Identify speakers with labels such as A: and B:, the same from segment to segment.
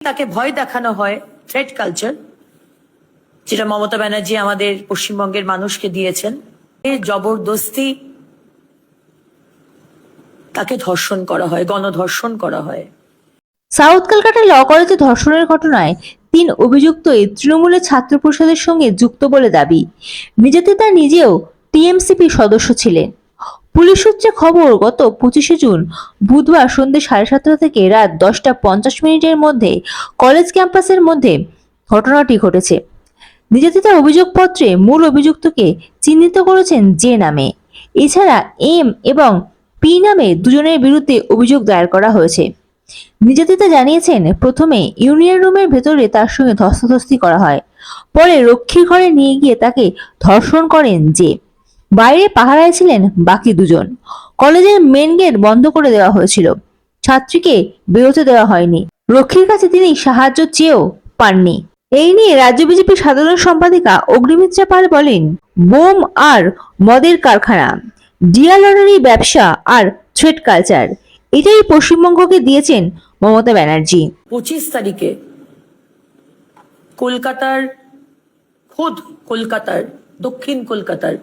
A: তাকে ভয় দেখানো হয় থ্রেড কালচার যেটা মমতা ব্যানার্জি আমাদের পশ্চিমবঙ্গের মানুষকে দিয়েছেন। জবরদস্তি তাকে ধর্ষণ করা হয়, গণধর্ষণ করা হয়।
B: সাউথ কলকাতা ল কলেজে ধর্ষণের ঘটনায় তিন অভিযুক্তই তৃণমূলের ছাত্র পরিষদের সঙ্গে যুক্ত বলে দাবি। নিজেতে নির্যাতিতা নিজেও টিএমসিপি সদস্য ছিলেন। পুলিশ সূত্রে খবর, গত পঁচিশে জুন বুধবার সন্ধ্যে সাড়ে সাতটা থেকে রাত দশটা পঞ্চাশ মিনিটের মধ্যে কলেজ ক্যাম্পাসের মধ্যে ঘটনাটি ঘটেছে। নির্যাতিতার অভিযোগপত্রে মূল অভিযুক্তকে চিহ্নিত করেছেন যে নামে। এছাড়া এম এবং পি নামে দুজনের বিরুদ্ধে অভিযোগ দায়ের করা হয়েছে। নির্যাতিতা জানিয়েছেন, প্রথমে ইউনিয়ন রুমের ভেতরে তার সঙ্গে ধস্তাধস্তি করা হয়। পরে রক্ষীর ঘরে নিয়ে গিয়ে তাকে ধর্ষণ করেন যে। বাইরে পাহারায় ছিলেন বাকি দুজন। কলেজের মেন গেট বন্ধ করে দেওয়া হয়েছিল। ছাত্রীকে বেরোতে দেওয়া হয়নি। রক্ষীর কাছে তিনি সাহায্য চেয়েও পাননি। এই নিয়ে রাজ্য বিজেপি সাধারণ সম্পাদিকা অগ্নিমিত্রা পাল বলেন, বোম আর মদের কারখানা ডিয়া লটারি ব্যবসা আর থ্রেড কালচার, এটাই পশ্চিমবঙ্গকে দিয়েছেন মমতা ব্যানার্জি।
A: পঁচিশ তারিখে কলকাতার, খোদ কলকাতার, দক্ষিণ কলকাতার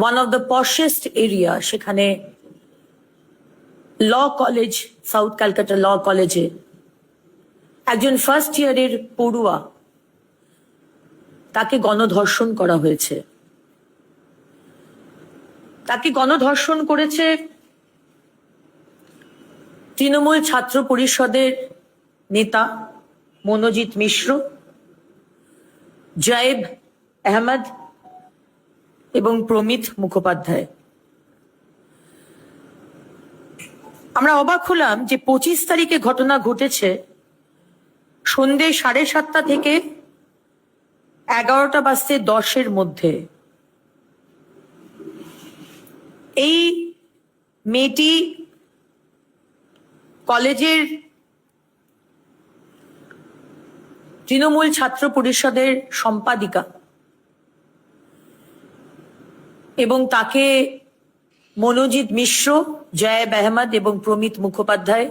A: one of the poshest area সেখানে law college South Calcutta law কলেজে একজন ফার্স্ট ইয়ারের পড়ুয়া, তাকে গণধর্ষণ করা হয়েছে। তাকে গণধর্ষণ করেছে তৃণমূল ছাত্র পরিষদের নেতা মনোজিৎ মিশ্র, জয়েব আহমদ এবং প্রমিত মুখোপাধ্যায়। আমরা অবাক হলাম যে পঁচিশ তারিখে ঘটনা ঘটেছে সন্ধে সাড়ে সাতটা থেকে এগারোটা বাজতে দশের মধ্যে। এই মেয়েটি কলেজের তৃণমূল ছাত্র পরিষদের সম্পাদিকা। এবং তাকে মনোজিৎ মিশ্র, জয়েব আহমদ এবং প্রমিত মুখোপাধ্যায়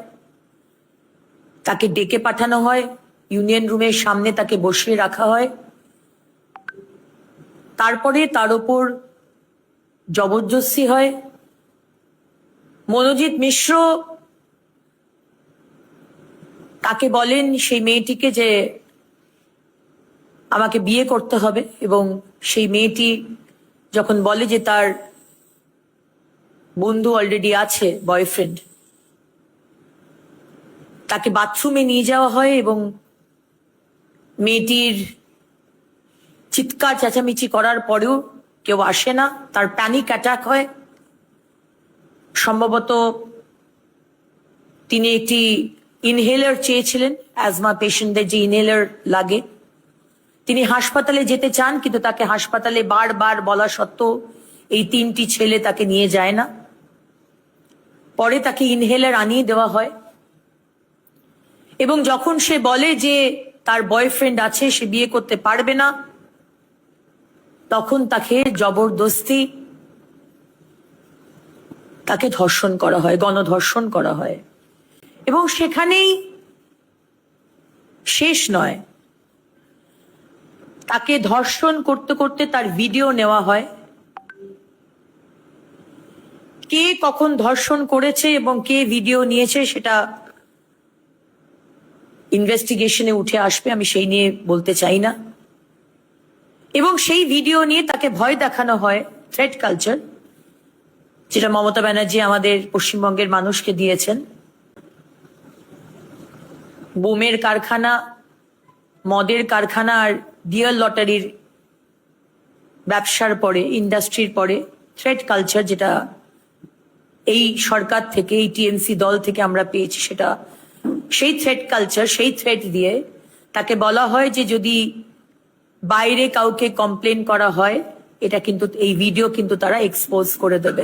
A: তাকে ডেকে পাঠানো হয়। ইউনিয়ন রুমের সামনে তাকে বসিয়ে রাখা হয়। তারপরে তার ওপর জবরদস্তি হয়। মনোজিৎ মিশ্র তাকে বলেন, সেই মেয়েটিকে যে আমাকে বিয়ে করতে হবে এবং সেই মেয়েটি যখন বলে যে তার বন্ধু অলরেডি আছে বয়ফ্রেন্ড তাকে বাথরুমে নিয়ে যাওয়া হয় এবং মেয়েটির চিৎকার চেঁচামেচি করার পরেও কেউ আসে না। তার প্যানিক অ্যাটাক হয়। সম্ভবত তিনি একটি ইনহেলার চেয়েছিলেন অ্যাজমা পেশেন্টদের যে ইনহেলার লাগে। তিনি হাসপাতালে যেতে চান, কিন্তু তাকে হাসপাতালে বারবার বলা সত্ত্বেও এই তিনটি ছেলে তাকে নিয়ে যায় না। পরে তাকে ইনহেলার আনিয়ে দেওয়া হয়। এবং যখন সে বলে যে তার বয়ফ্রেন্ড আছে, সে বিয়ে করতে পারবে না, তখন তাকে জবরদস্তি তাকে ধর্ষণ করা হয়, গণধর্ষণ করা হয়। এবং সেখানেই শেষ নয়। তাকে ধর্ষণ করতে করতে তার ভিডিও নেওয়া হয়। কে কখন ধর্ষণ করেছে এবং কে ভিডিও নিয়েছে সেটা ইনভেস্টিগেশনে উঠে আসবে, আমি সেই নিয়ে বলতে চাই না। এবং সেই ভিডিও নিয়ে তাকে ভয় দেখানো হয় থ্রেড কালচার যেটা মমতা ব্যানার্জি আমাদের পশ্চিমবঙ্গের মানুষকে দিয়েছেন। বোমের কারখানা, মদের কারখানা আর ডিয়ার লটারির ব্যবসার পরে ইন্ডাস্ট্রির পরে থ্রেড কালচার যেটা এই সরকার থেকে, এই টিএমসি দল থেকে আমরা পেয়েছি সেটা, সেই থ্রেড কালচার সেই থ্রেড দিয়ে তাকে বলা হয় যে যদি বাইরে কাউকে কমপ্লেন করা হয়, এটা কিন্তু, এই ভিডিও কিন্তু তারা এক্সপোজ করে দেবে।